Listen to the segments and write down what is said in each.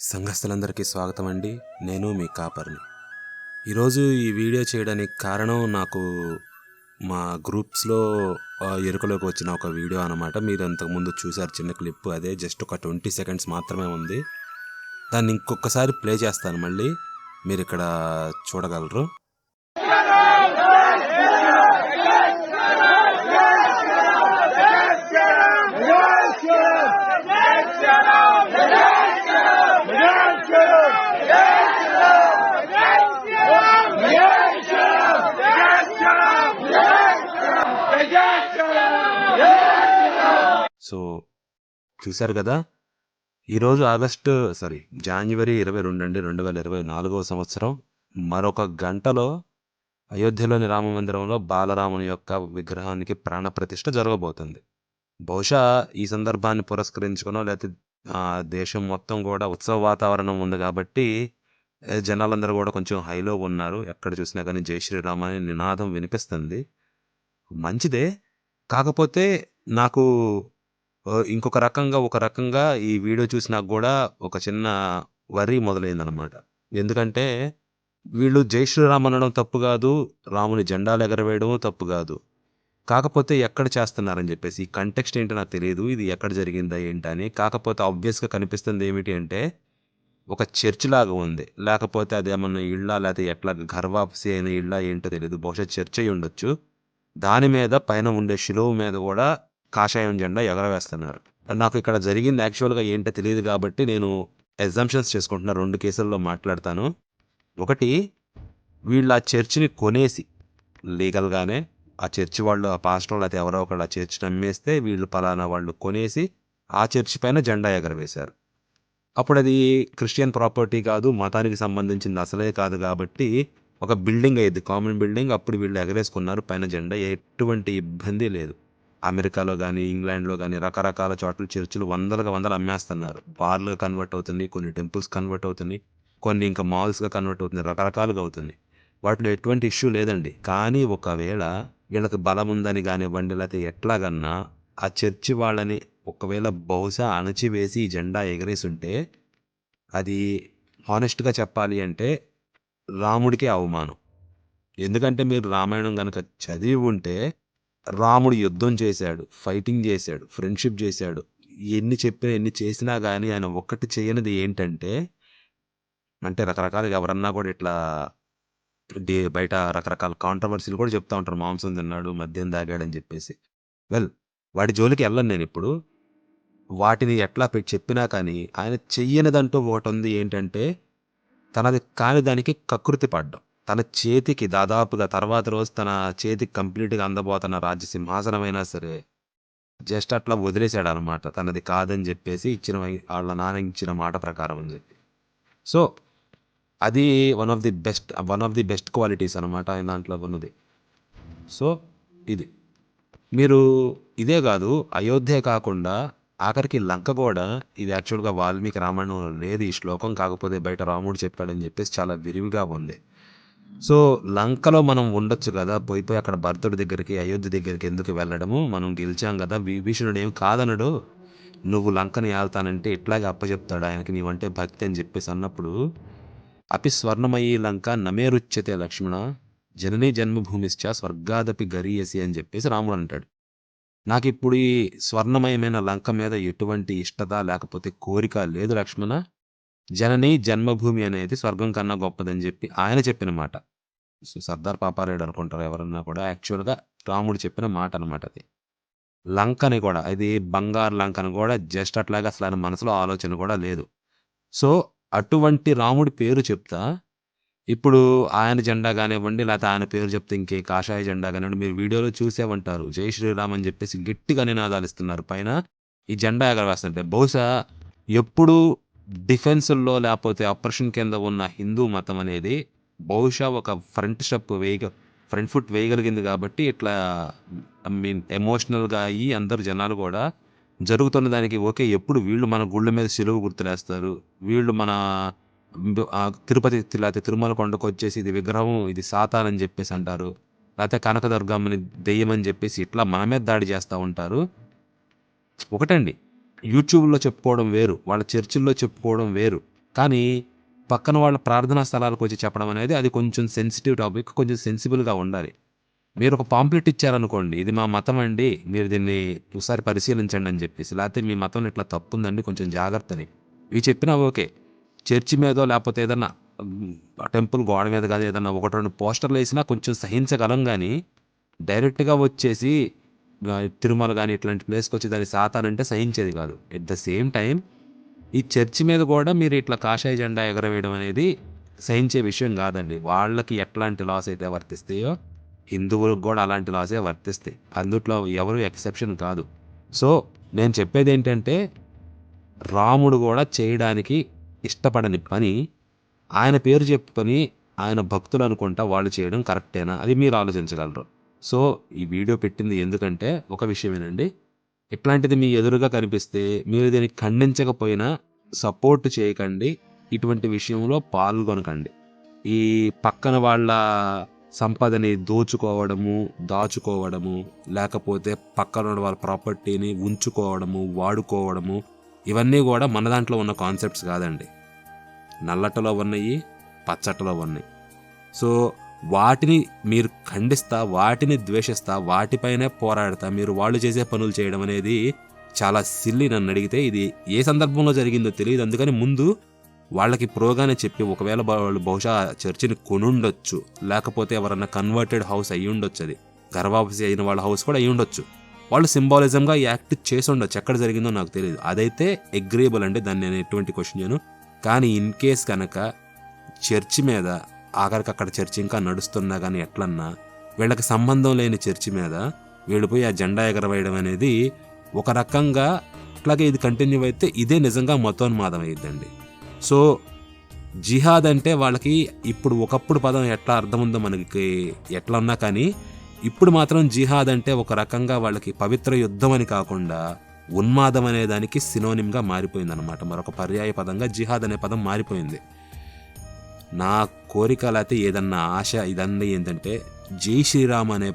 సంఘస్థులందరికీ స్వాగతం అండి నేను మీ కాపర్ని. ఈరోజు ఈ వీడియో చేయడానికి కారణం నాకు మా గ్రూప్స్లో ఎరుకలోకి వచ్చిన ఒక వీడియో అనమాట మీరు అంతకుముందు చూసారు చిన్న క్లిప్ అదే జస్ట్ ఒక ట్వంటీ సెకండ్స్ మాత్రమే ఉంది. దాన్ని ఇంకొకసారి ప్లే చేస్తాను మళ్ళీ. మీరు ఇక్కడ చూడగలరు. సో చూశారు కదా? ఈరోజు ఆగస్టు సారీ జనవరి ఇరవై రెండు అండి రెండు వేల ఇరవై నాలుగవ సంవత్సరం. మరొక గంటలో అయోధ్యలోని రామ మందిరంలో బాలరాముని యొక్క విగ్రహానికి ప్రాణప్రతిష్ఠ జరగబోతుంది. బహుశా ఈ సందర్భాన్ని పురస్కరించుకునో లేకపోతే దేశం మొత్తం కూడా ఉత్సవ వాతావరణం ఉంది కాబట్టి జనాలందరూ కూడా కొంచెం హైలో ఉన్నారు. ఎక్కడ చూసినా కానీ జై శ్రీరామ అనే నినాదం వినిపిస్తుంది. మంచిదే. కాకపోతే నాకు ఇంకొక రకంగా ఒక రకంగా ఈ వీడియో చూసినా కూడా ఒక చిన్న వరి మొదలైందనమాట ఎందుకంటే వీళ్ళు జై శ్రీరామ్ అనడం తప్పు కాదు రాముని జెండాలు ఎగరవేయడం తప్పు కాదు. కాకపోతే ఎక్కడ చేస్తున్నారని చెప్పేసి ఈ కంటెక్స్ట్ ఏంటో నాకు తెలియదు ఇది ఎక్కడ జరిగిందా ఏంటని కాకపోతే ఆబ్వియస్గా కనిపిస్తుంది ఏమిటి అంటే ఒక చర్చ్ లాగా ఉంది. లేకపోతే అది ఏమన్నా ఇళ్ళ లేకపోతే ఎట్లా గర్వాప్సి అయిన ఇళ్ళ ఏంటో తెలియదు బహుశా చర్చ్ అయి ఉండొచ్చు. దాని మీద పైన ఉండే శిలువు మీద కూడా కాషాయం జెండా ఎగరవేస్తున్నారు. నాకు ఇక్కడ జరిగింది యాక్చువల్గా ఏంటో తెలియదు కాబట్టి నేను ఎగ్జామ్షన్స్ చేసుకుంటున్న. రెండు కేసుల్లో మాట్లాడతాను. ఒకటి వీళ్ళు ఆ చర్చిని కొనేసి లీగల్గానే ఆ చర్చి వాళ్ళు ఆ పాస్టర్ అయితే ఎవరో ఒకళ్ళు ఆ చర్చిని అమ్మేస్తే వీళ్ళు పలానా వాళ్ళు కొనేసి ఆ చర్చి పైన జెండా ఎగరవేశారు. అప్పుడు అది క్రిస్టియన్ ప్రాపర్టీ కాదు మతానికి సంబంధించింది అసలే కాదు కాబట్టి ఒక బిల్డింగ్ అయ్యింది కామన్ బిల్డింగ్ అప్పుడు వీళ్ళు ఎగరేసుకున్నారు. పైన జెండా ఎటువంటి ఇబ్బంది లేదు. అమెరికాలో కానీ ఇంగ్లాండ్లో కానీ రకరకాల చోట్ల చర్చిలు వందలుగా వందలు అమ్మేస్తున్నారు. బార్లుగా కన్వర్ట్ అవుతుంది కొన్ని టెంపుల్స్ కన్వర్ట్ అవుతుంది కొన్ని ఇంకా మాల్స్గా కన్వర్ట్ అవుతుంది రకరకాలుగా అవుతుంది వాటిలో ఎటువంటి ఇష్యూ లేదండి. కానీ ఒకవేళ వీళ్ళకి బలం ఉందని కానివ్వండి లేకపోతే ఎట్లాగన్నా ఆ చర్చి వాళ్ళని ఒకవేళ బహుశా అణచివేసి ఈ జెండా ఎగరేసి ఉంటే అది హానెస్ట్గా చెప్పాలి అంటే రాముడికే అవమానం. ఎందుకంటే మీరు రామాయణం కనుక చదివి ఉంటే రాముడు యుద్ధం చేశాడు ఫైటింగ్ చేశాడు ఫ్రెండ్షిప్ చేశాడు. ఎన్ని చెప్పినా ఎన్ని చేసినా కానీ ఆయన ఒక్కటి చేయనిది ఏంటంటే అంటే రకరకాలుగా ఎవరన్నా కూడా ఇట్లా డే బయట రకరకాల కాంట్రవర్సీలు కూడా చెప్తా ఉంటారు. మాంసం తిన్నాడు మద్యం తాగాడని చెప్పేసి. వెల్ వాటి జోలికి వెళ్ళను నేను ఇప్పుడు. వాటిని ఎట్లా పెట్టి చెప్పినా కానీ ఆయన చెయ్యనిదంటూ ఒకటి ఉంది ఏంటంటే తనది కాని దానికి కకృతి పడ్డం. తన చేతికి దాదాపుగా తర్వాత రోజు తన చేతికి కంప్లీట్గా అందబోతున్న రాజ్య సింహాసనమైనా సరే జస్ట్ అట్లా వదిలేశాడు అనమాట తనది కాదని చెప్పేసి ఇచ్చిన వాళ్ళ నాన్న ఇచ్చిన మాట ప్రకారం అని చెప్పి. సో అది one of the best one of the best qualities అనమాట ఆయన దాంట్లో ఉన్నది. సో ఇది. మీరు ఇదే కాదు అయోధ్య కాకుండా ఆఖరికి లంక కూడా ఇది యాక్చువల్గా వాల్మీకి రామాయణంలో లేదు. ఈ శ్లోకం కాకపోతే బయట రాముడు చెప్పాడని చెప్పేసి చాలా విరివిగా ఉంది. సో లంకలో మనం ఉండొచ్చు కదా. పోయి పోయి అక్కడ భరతుడి దగ్గరికి అయోధ్య దగ్గరికి ఎందుకు వెళ్ళడము? మనం గెలిచాం కదా. విభీషణుడు ఏం కాదనడు. నువ్వు లంకని ఆల్తానంటే ఇట్లాగే అప్పచెప్తాడు ఆయనకి? నీవంటే భక్తి అని చెప్పేసి అన్నప్పుడు అపి స్వర్ణమయీ లంక నమేరుచ్యతే లక్ష్మణ జననీ జన్మభూమిశ్చ స్వర్గాదపి గరీయసి అని చెప్పేసి రాముడు అంటాడు. నాకు ఇప్పుడు ఈ స్వర్ణమయమైన లంక మీద ఎటువంటి ఇష్టత లేకపోతే కోరిక లేదు లక్ష్మణ. జనని జన్మభూమి అనేది స్వర్గం కన్నా గొప్పదని చెప్పి ఆయన చెప్పిన మాట. సో సర్దార్ పాపారాయుడు అనుకుంటారు ఎవరన్నా కూడా యాక్చువల్గా రాముడు చెప్పిన మాట అనమాట అది. లంకని కూడా అది బంగారు లంకని కూడా జస్ట్ అట్లాగా అసలు ఆయన మనసులో ఆలోచన కూడా లేదు. సో అటువంటి రాముడి పేరు చెప్తా. ఇప్పుడు ఆయన జెండా కానివ్వండి లేకపోతే ఆయన పేరు చెప్తే ఇంకే కాషాయ జెండా కానివ్వండి మీరు వీడియోలో చూసే ఉంటారు జై శ్రీరామ్ అని చెప్పేసి గట్టిగా నినాదాలు ఇస్తున్నారు. పైన ఈ జెండా ఎగరవేస్తుంటే బహుశా ఎప్పుడు డిఫెన్స్లో లేకపోతే ఆపరేషన్ కింద ఉన్న హిందూ మతం అనేది బహుశా ఒక ఫ్రంట్ స్టెప్ వేయగ ఫ్రంట్ ఫుట్ వేయగలిగింది కాబట్టి ఇట్లా ఐ మీన్ ఎమోషనల్‌గా అయ్యి అందరూ జనాలు కూడా జరుగుతున్న దానికి ఓకే. ఎప్పుడు వీళ్ళు మన గుళ్ళ మీద సిలువ గుర్తులేస్తారు. వీళ్ళు మన తిరుపతి లేకపోతే తిరుమల కొండకు వచ్చేసి ఇది విగ్రహం, ఇది సాతాన్ అని చెప్పేసి అంటారు. లేకపోతే కనకదుర్గమ్మని దెయ్యం అని చెప్పేసి ఇట్లా మన మీద దాడి చేస్తూ ఉంటారు. ఒకటండి యూట్యూబ్‌లో చెప్పుకోవడం వేరు. వాళ్ళ చర్చిల్లో చెప్పుకోవడం వేరు. కానీ పక్కన వాళ్ళ ప్రార్థనా స్థలాలకు వచ్చి చెప్పడం అనేది అది కొంచెం సెన్సిటివ్ టాపిక్. కొంచెం సెన్సిబుల్‌గా ఉండాలి. మీరు ఒక పాంప్లెట్ ఇచ్చారనుకోండి. ఇది మా మతం అండి. మీరు దీన్ని ఒకసారి పరిశీలించండి అని చెప్పేసి లేకపోతే మీ మతం ఇట్లా తప్పుందండి కొంచెం జాగ్రత్తని ఇవి చెప్పినా ఓకే. చర్చి మీదో లేకపోతే ఏదన్నా టెంపుల్ గోడ మీద గాని ఏదన్నా 1, 2 పోస్టర్‌లేసినా కొంచెం సహించగలం కానీ డైరెక్ట్‌గా వచ్చేసి తిరుమల కానీ ఇట్లాంటి ప్లేస్కి వచ్చి దాన్ని సాతాన్ అంటే సహించేది కాదు ఎట్ ద సేమ్ టైం ఈ చర్చి మీద కూడా మీరు ఇట్లా కాషాయ జెండా ఎగరవేయడం అనేది సహించే విషయం కాదండి వాళ్ళకి ఎట్లాంటి లాస్ అయితే వర్తిస్తాయో, హిందువులకు కూడా అలాంటి లాసే వర్తిస్తాయి. అందుట్లో ఎవరు ఎక్సెప్షన్ కాదు. సో, నేను చెప్పేది ఏంటంటే రాముడు కూడా చేయడానికి ఇష్టపడని పని, ఆయన పేరు చెప్పుకొని ఆయన భక్తులనుకుంటా వాళ్ళు చేయడం కరెక్టేనా? అది మీరు ఆలోచించగలరు. సో, ఈ వీడియో పెట్టింది ఎందుకంటే ఒక విషయమేనండి. ఇట్లాంటిది మీ ఎదురుగా కనిపిస్తే మీరు దీన్ని ఖండించకపోయినా సపోర్ట్ చేయకండి. ఇటువంటి విషయంలో పాల్గొనకండి. ఈ పక్కన వాళ్ళ సంపదని దోచుకోవడము, దాచుకోవడము, లేకపోతే పక్కనోడి వాళ్ళ ప్రాపర్టీని ఉంచుకోవడము, వాడుకోవడము, ఇవన్నీ కూడా మన దాంట్లో ఉన్న కాన్సెప్ట్స్ కాదండి నల్లటలో ఉన్నాయి పచ్చటలో ఉన్నాయి సో, వాటిని మీరు ఖండిస్తా, వాటిని ద్వేషిస్తా, వాటిపైనే పోరాడతా మీరు వాళ్ళు చేసే పనులు చేయడం అనేది చాలా సిల్లీ నన్నడిగితే. ఇది ఏ సందర్భంలో జరిగిందో తెలియదు అందుకని ముందు వాళ్ళకి ప్రోగానే చెప్పి ఒకవేళ వాళ్ళు బహుశా చర్చిని కొనుండొచ్చు. లేకపోతే ఎవరన్నా కన్వర్టెడ్ హౌస్ అయ్యుండొచ్చది. గర్భాపసి అయిన వాళ్ళ హౌస్ కూడా అయ్యుండొచ్చు. వాళ్ళు సింబాలిజంగా యాక్ట్ చేసి ఉండొచ్చు ఎక్కడ జరిగిందో నాకు తెలియదు అదైతే అగ్రీయబుల్ అంటే దాన్ని నేను ఎటువంటి క్వశ్చన్ చేయను. కానీ ఇన్ కేస్ కనుక చర్చి మీద ఆఖరికి అక్కడ చర్చి ఇంకా నడుస్తున్నా కానీ ఎట్లన్నా వీళ్ళకి సంబంధం లేని చర్చి మీద వీళ్ళు పోయి ఆ జెండా ఎగరవేయడం అనేది ఒక రకంగా అట్లాగే ఇది కంటిన్యూ అయితే ఇదే నిజంగా మతోన్మాదం అయ్యిద్దండి. సో, జిహాద్ అంటే వాళ్ళకి ఇప్పుడు ఒకప్పుడు పదం ఎట్లా అర్థం ఉందో మనకి ఎట్లా ఉన్నా కానీ, ఇప్పుడు మాత్రం జిహాద్ అంటే ఒక రకంగా వాళ్ళకి పవిత్ర యుద్ధం అని కాకుండా ఉన్మాదం అనే దానికి సినోనిమ్‌గా మారిపోయిందనమాట. మరొక పర్యాయ పదంగా జిహాద్ అనే పదం మారిపోయింది. నా కోరికలు అయితే ఏదన్నా ఆశ ఇదన్నీ ఏంటంటే జై శ్రీరామ్ అనే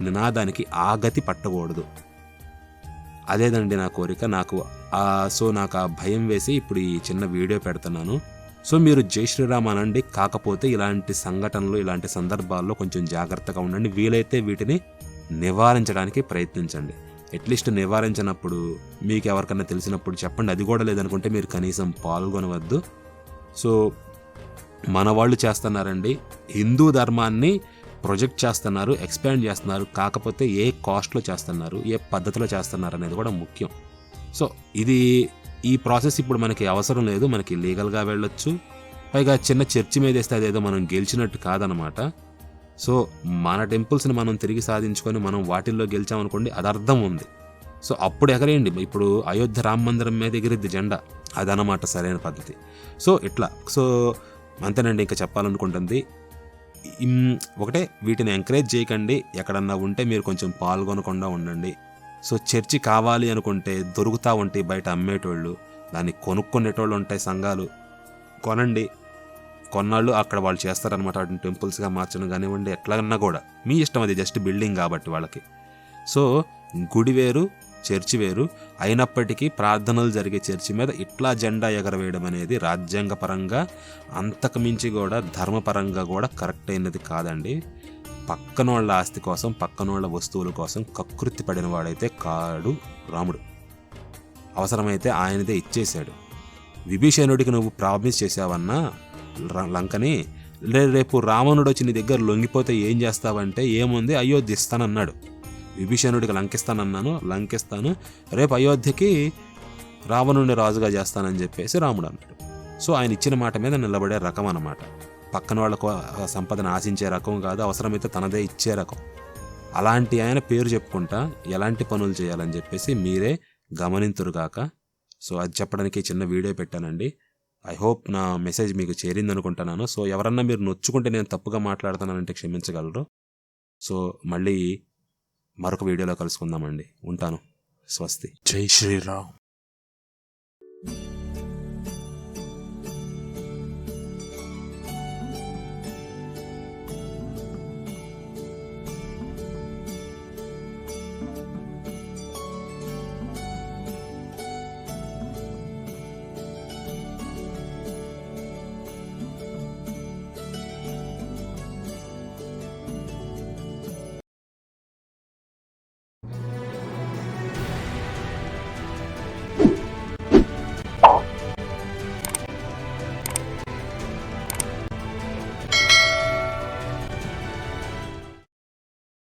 నినాదానికి ఆ గతి పట్టకూడదు. అదేదండి నా కోరిక. నాకు సో, నాకు ఆ భయం వేసి ఇప్పుడు ఈ చిన్న వీడియో పెడుతున్నాను. సో, మీరు జై శ్రీరామ్ అనండి. కాకపోతే ఇలాంటి సంఘటనలు, ఇలాంటి సందర్భాల్లో కొంచెం జాగ్రత్తగా ఉండండి. వీలైతే వీటిని నివారించడానికి ప్రయత్నించండి. అట్‌లీస్ట్ నివారించనప్పుడు మీకు ఎవరికైనా తెలిసినప్పుడు చెప్పండి. అది కూడా లేదనుకుంటే మీరు కనీసం పాల్గొనవద్దు. సో, మన వాళ్ళు చేస్తున్నారండి హిందూ ధర్మాన్ని ప్రొజెక్ట్ చేస్తున్నారు ఎక్స్‌పాండ్ చేస్తున్నారు. కాకపోతే ఏ కాస్ట్‌లో చేస్తున్నారు ఏ పద్ధతిలో చేస్తున్నారు అనేది కూడా ముఖ్యం. సో, ఇది ఈ ప్రాసెస్ ఇప్పుడు మనకి అవసరం లేదు. మనకి లీగల్‌గా వెళ్ళొచ్చు. పైగా చిన్న చర్చి మీద వేస్తే అదేదో మనం గెలిచినట్టు కాదనమాట. సో, మన టెంపుల్స్‌ని మనం తిరిగి సాధించుకొని మనం వాటిల్లో గెలిచామనుకోండి అది అర్థం ఉంది. సో, అప్పుడు ఎగరేయండి. ఇప్పుడు అయోధ్య రామ మందిరం మీద ఎగిరిద్ది జెండా. అదనమాట సరైన పద్ధతి. సో, ఇట్లా. సో, అంతేనండి ఇంకా చెప్పాలనుకుంటుంది. ఒకటే వీటిని ఎంకరేజ్ చేయకండి. ఎక్కడన్నా ఉంటే మీరు కొంచెం పాల్గొనకుండా ఉండండి. సో, చర్చి కావాలి అనుకుంటే దొరుకుతా ఉంటాయి బయట అమ్మేటోళ్ళు. దాన్ని కొనుక్కునేటోళ్ళు ఉంటాయి సంఘాలు. కొనండి. కొన్నాళ్ళు అక్కడ వాళ్ళు చేస్తారనమాట. వాటిని టెంపుల్స్‌గా మార్చడం కానివ్వండి ఎట్లాగన్నా కూడా మీ ఇష్టం అది జస్ట్ బిల్డింగ్ కాబట్టి వాళ్ళకి. సో, గుడి వేరు, చర్చి వేరు. అయినప్పటికీ ప్రార్థనలు జరిగే చర్చి మీద ఇట్లా జెండా ఎగరవేయడం అనేది రాజ్యాంగపరంగా అంతకు మించి ధర్మపరంగా కూడా కరెక్ట్ అయినది కాదండి. పక్కనోళ్ళ ఆస్తి కోసం, పక్కనోళ్ళ వస్తువుల కోసం కకృతి పడిన వాడైతే కాడు రాముడు. అవసరమైతే ఆయనదే ఇచ్చేశాడు. విభీషణుడికి నువ్వు ప్రామిస్ చేశావన్నా లంకని రేపు రేపు రావణుడొచ్చి నీ దగ్గర లొంగిపోతే ఏం చేస్తావంటే ఏముంది అయోధ్య ఇస్తానన్నాడు. విభీషణుడికి లంకిస్తానన్నాను. లంకిస్తాను. రేపు అయోధ్యకి రావణుడిని రాజుగా చేస్తానని చెప్పేసి రాముడు అన్నాడు. సో, ఆయన ఇచ్చిన మాట మీద నిలబడే రకం అనమాట. పక్కన వాళ్ళకు సంపదను ఆశించే రకం కాదు. అవసరమైతే తనదే ఇచ్చే రకం. అలాంటి ఆయన పేరు చెప్పుకుంటా ఎలాంటి పనులు చేయాలని చెప్పేసి మీరే గమనింతురుగాక. సో, అది చెప్పడానికి చిన్న వీడియో పెట్టానండి. ఐ హోప్ నా మెసేజ్ మీకు చేరిందనుకుంటున్నాను. సో, ఎవరన్నా మీరు నొచ్చుకుంటే నేను తప్పుగా మాట్లాడుతున్నానంటే క్షమించగలరు. సో, మళ్ళీ మరొక వీడియోలో కలుసుకుందామండి. ఉంటాను. స్వస్తి. జై శ్రీరామ్.